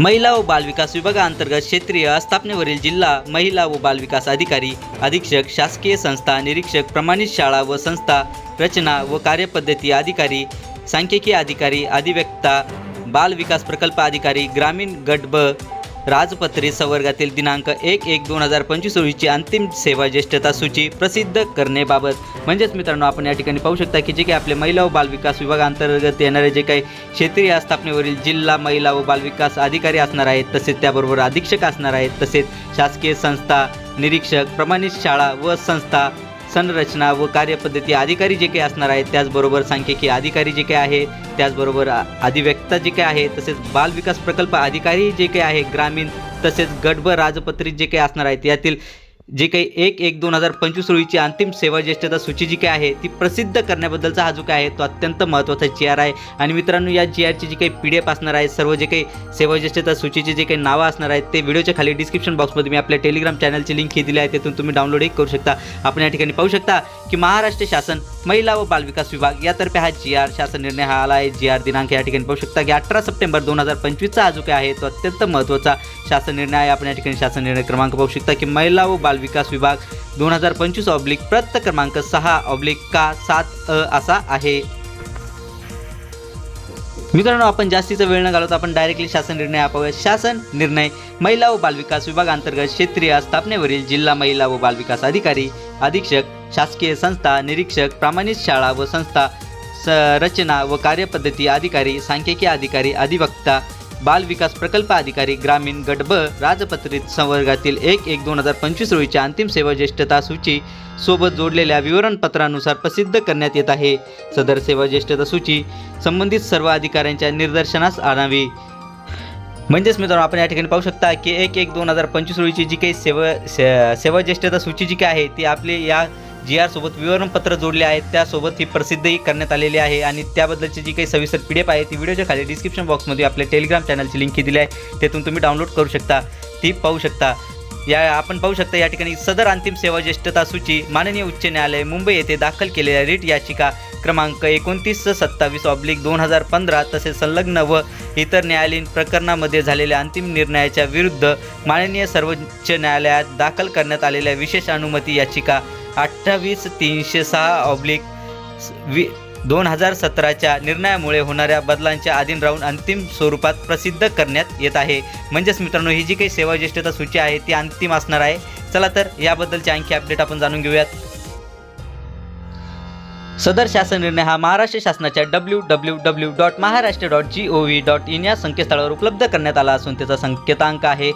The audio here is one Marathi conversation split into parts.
महिला व बालविकास विभागाअंतर्गत क्षेत्रीय आस्थापनेवरील जिल्हा महिला व बालविकास अधिकारी अधीक्षक शासकीय संस्था निरीक्षक प्रमाणित शाळा व संस्था रचना व कार्यपद्धती अधिकारी सांख्यिकी अधिकारी अधिव्यक्ता बाल विकास प्रकल्प अधिकारी ग्रामीण गट ब राजपत्रित संवर्गातील दिनांक एक एक दोन हजार पंचवीस रोजीची अंतिम सेवा ज्येष्ठता सूची प्रसिद्ध करण्याबाबत. म्हणजेच मित्रांनो आपण या ठिकाणी पाहू शकता की जे काही आपले महिला व बालविकास विभागांतर्गत येणारे जे काही क्षेत्रीय आस्थापनेवरील जिल्हा महिला व बालविकास अधिकारी असणार आहेत तसेच त्याबरोबर अधीक्षक असणार आहेत तसेच शासकीय संस्था निरीक्षक प्रमाणित शाळा व संस्था संरचना व कार्यपद्धती अधिकारी जे काही असणार आहेत त्याचबरोबर सांख्यिकी अधिकारी जे काही आहे त्याचबरोबर अ- अधिव्यक्ता जे काही आहे तसेच बाल विकास प्रकल्प अधिकारी जे काही आहे ग्रामीण तसेच गट राजपत्रित जे काही असणार आहेत यातील जे काही एक एक दोन हजार पंचवीस रोजीची अंतिम सेवा ज्येष्ठता सूची जी काही आहे ती प्रसिद्ध करण्याबद्दलचा हा जो काय आहे तो अत्यंत महत्त्वाचा जी आर आहे. आणि मित्रांनो या जी आरची जी काही पी डी एफ असणार आहे सर्व जे काही सेवा ज्येष्ठता सूचीचे जे काही नावं असणार आहेत ते व्हिडिओच्या खाली डिस्क्रिप्शन बॉक्समध्ये मी आपल्या टेलिग्राम चॅनलची लिंक ही दिली आहे तिथून तुम्ही डाउनलोडही करू शकता. आपण या ठिकाणी पाहू शकता की महाराष्ट्र शासन महिला व बालविकास विभाग यातर्फे हा जी आर शासन निर्णय हा आला आहे. जी आर दिनांक या ठिकाणी पाहू शकता की अठरा सप्टेंबर दोन हजार पंचवीसचा हा जो काय आहे तो अत्यंत महत्त्वाचा शासन निर्णय आहे. आपण या ठिकाणी शासन निर्णय क्रमांक पाहू शकता की महिला व बाल बाल विकास विभाग दोन हजार पंचवीस ऑब्लिक प्रत क्रमांक सहा ऑब्लिक का सात अ असा आहे. मित्रांनो आपण जास्तीचा वेळ न घालवता आपण डायरेक्टली शासन निर्णय पाहूया शासन निर्णय महिला व बालविकास विभाग अंतर्गत क्षेत्रीय स्थापनेवरील जिल्हा महिला व बालविकास अधिकारी अधीक्षक शासकीय संस्था निरीक्षक प्रमाणित शाळा व संस्था रचना व कार्यपद्धती अधिकारी सांख्यिकी अधिकारी अधिवक्ता बाल विकास प्रकल्प अधिकारी ग्रामीण गटब राजपत्रित संवर्गातील एक एक दोन हजार पंचवीस रोजीच्या अंतिम सेवा ज्येष्ठता सूची सोबत जोडलेल्या विवरणपत्रानुसार प्रसिद्ध करण्यात येत आहे. सदर सेवा ज्येष्ठता सूची संबंधित सर्व अधिकाऱ्यांच्या निदर्शनास आणावी म्हणजेच मित्रांनो आपण या ठिकाणी पाहू शकता की एक एक दोन हजार पंचवीस रोजीची जी काही सेवा से- सेवा ज्येष्ठता सूची जी काय आहे ती आपली या जी आर सोबत विवरणपत्र जोडले आहेत त्यासोबत ही प्रसिद्धही करण्यात आलेली आहे आणि त्याबद्दलची जी काही सविस्तर पी डी एफ आहे ती व्हिडिओच्या खाली डिस्क्रिप्शन बॉक्समध्ये आपल्या टेलिग्राम चॅनलची लिंक दिली आहे. तेथून तुम्ही डाउनलोड करू शकता ती पाहू शकता. या आपण पाहू शकता या ठिकाणी सदर अंतिम सेवा ज्येष्ठता सूची माननीय उच्च न्यायालय मुंबई येथे दाखल केलेल्या रिट याचिका क्रमांक एकोणतीस सत्तावीस ऑब्लिक दोन हजार पंधरा तसेच संलग्न व इतर न्यायालयीन प्रकरणामध्ये झालेल्या अंतिम निर्णयाच्या विरुद्ध माननीय सर्वोच्च न्यायालयात दाखल करण्यात आलेल्या विशेष अनुमती याचिका अठ्ठावीस तीनशे सहा ऑब्लिक वि दोन हजार सतराच्या निर्णयामुळे होणाऱ्या बदलांच्या अधीन राहून अंतिम स्वरूपात प्रसिद्ध करण्यात येत आहे. म्हणजेच मित्रांनो ही जी काही सेवा ज्येष्ठता सूची आहे ती अंतिम असणार आहे. चला तर याबद्दलचे आणखी अपडेट आपण जाणून घेऊयात. सदर शासन निर्णय हा महाराष्ट्र शासनाच्या W W W dot Maharashtra dot G O V dot in या संकेतस्थळावर उपलब्ध करण्यात आला असून त्याचा संकेतांक आहे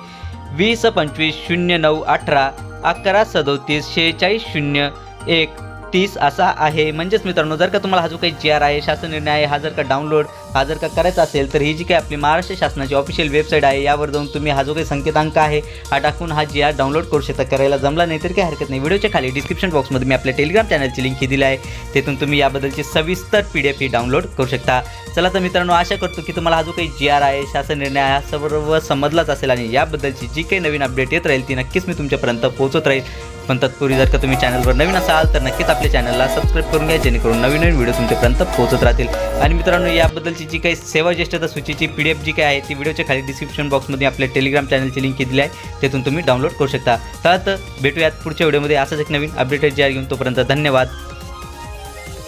वीस पंचवीस शून्य नऊ अठरा अकरा सदोतीस शेहेचाळीस शून्य एक तीस असा आहे. म्हणजेच मित्रांनो जर का तुम्हाला हा जो काही जी आर आहे शासन निर्णय आहे हा जर का डाउनलोड हा जर का करायचा असेल तर ही जी काही आपली महाराष्ट्र शासनाची ऑफिशियल वेबसाईट आहे यावर जाऊन तुम्ही हा जो काही संकेतांक आहे हा टाकून हा जी आर डाउनलोड करू शकता. करायला जमला नाही तर काही हरकत नाही. व्हिडिओच्या खाली डिस्क्रिप्शन बॉक्समध्ये मी आपल्या टेलिग्राम चॅनलची लिंक ही दिली आहे. तिथून तुम्ही याबद्दलची सविस्तर पी डी एफ ही डाउनलोड करू शकता. चला तर मित्रांनो आशा करतो की तुम्हाला हा जो काही जी आर आहे शासन निर्णय हा सर्व समजलाच असेल आणि याबद्दलची जी काही नवीन अपडेट येत राहील ती नक्कीच मी तुमच्यापर्यंत पोहोचत राहील. पण तत्पूर्वी जर का तुम्ही चॅनलवर नवीन असाल तर नक्कीच आपल्या चॅनलला सबस्क्राईब करून घ्या जेणेकरून नवीन नवीन व्हिडिओ तुमच्यापर्यंत पोहोचत राहतील. आणि मित्रांनो याबद्दलची जी काही सेवा ज्येष्ठता सूचीची पी डी एफ जी काही आहे ती व्हिडिओच्या खाली डिस्क्रिप्शन बॉक्समध्ये आपल्या टेलिग्राम चॅनलची लिंक दिली आहे. तिथून तुम्ही डाउनलोड करू शकता. तर भेटूयात पुढच्या व्हिडिओमध्ये असंच एक नवीन अपडेटेड जी घेऊन तोपर्यंत धन्यवाद.